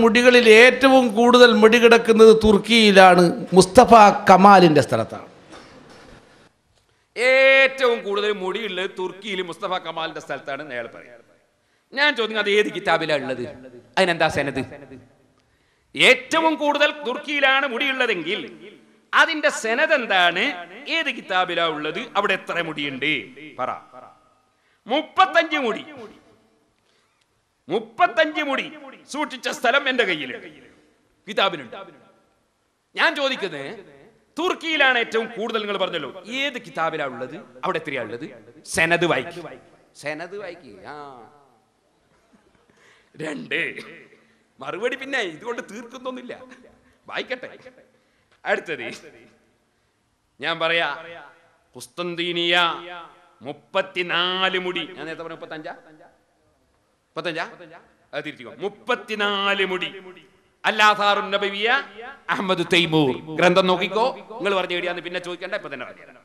മുടികളിൽ ഏറ്റവും കൂടുതൽ മുടി കിടക്കുന്നത് തുർക്കിയിലാണ്. മുസ്തഫ കമാലിന്റെ സ്ഥലത്താണ്. ഏറ്റവും കൂടുതൽ മുടിയുള്ളത് തുർക്കിയിൽ മുസ്തഫ കമാലിന്റെ സ്ഥലത്താണ് അയാൾ പറയുന്നത് ഞാൻ ചോദിക്കുന്നത് അത് ഏത് കിതാബിലാണ് ഉള്ളത്? അതിനെന്താ സെനത് ഏറ്റവും കൂടുതൽ തുർക്കിയിലാണ് മുടിയുള്ളതെങ്കിൽ അതിന്റെ സെനത് എന്താണ്? ഏത് കിതാബിലാ ഉള്ളത്? അവിടെ എത്ര മുടിയുണ്ട്? പറ. മുപ്പത്തഞ്ച് മുടി. മുപ്പത്തഞ്ച് മുടി സൂക്ഷിച്ച സ്ഥലം എന്റെ കയ്യിലുണ്ട് കിതാബിനുണ്ട് ഞാൻ ചോദിക്കുന്നത് തുർക്കിയിലാണ് ഏറ്റവും കൂടുതൽ നിങ്ങൾ പറഞ്ഞല്ലോ ഏത് കിതാബിലാ ഉള്ളത്? അവിടെ എത്രയാ ഉള്ളത്? സെനത് വായിക്കും. സെനത് വായിക്കുക ആ. രണ്ട്. മറുപടി പിന്നെ ഇതുകൊണ്ട് തീർക്കുന്നൊന്നുമില്ല. വായിക്കട്ടെ. അടുത്തത് ഞാൻ പറയാ കുസ്തന്തീനിയ മുപ്പത്തിനാല് മുടി. ഞാൻ നേരത്തെ പറഞ്ഞ മുപ്പത്തഞ്ചാ? മുപ്പത്തഞ്ചാ അത് മുപ്പത്തിനാല് മുടി. അല്ലാഥാറുൻ നബിയ അഹമ്മദ് തൈമൂർ ഗ്രന്ഥം നോക്കിക്കോ. നിങ്ങൾ പറഞ്ഞു കഴിയാന്ന് പിന്നെ ചോദിക്കണ്ട ഇപ്പൊ തന്നെ പറയാം.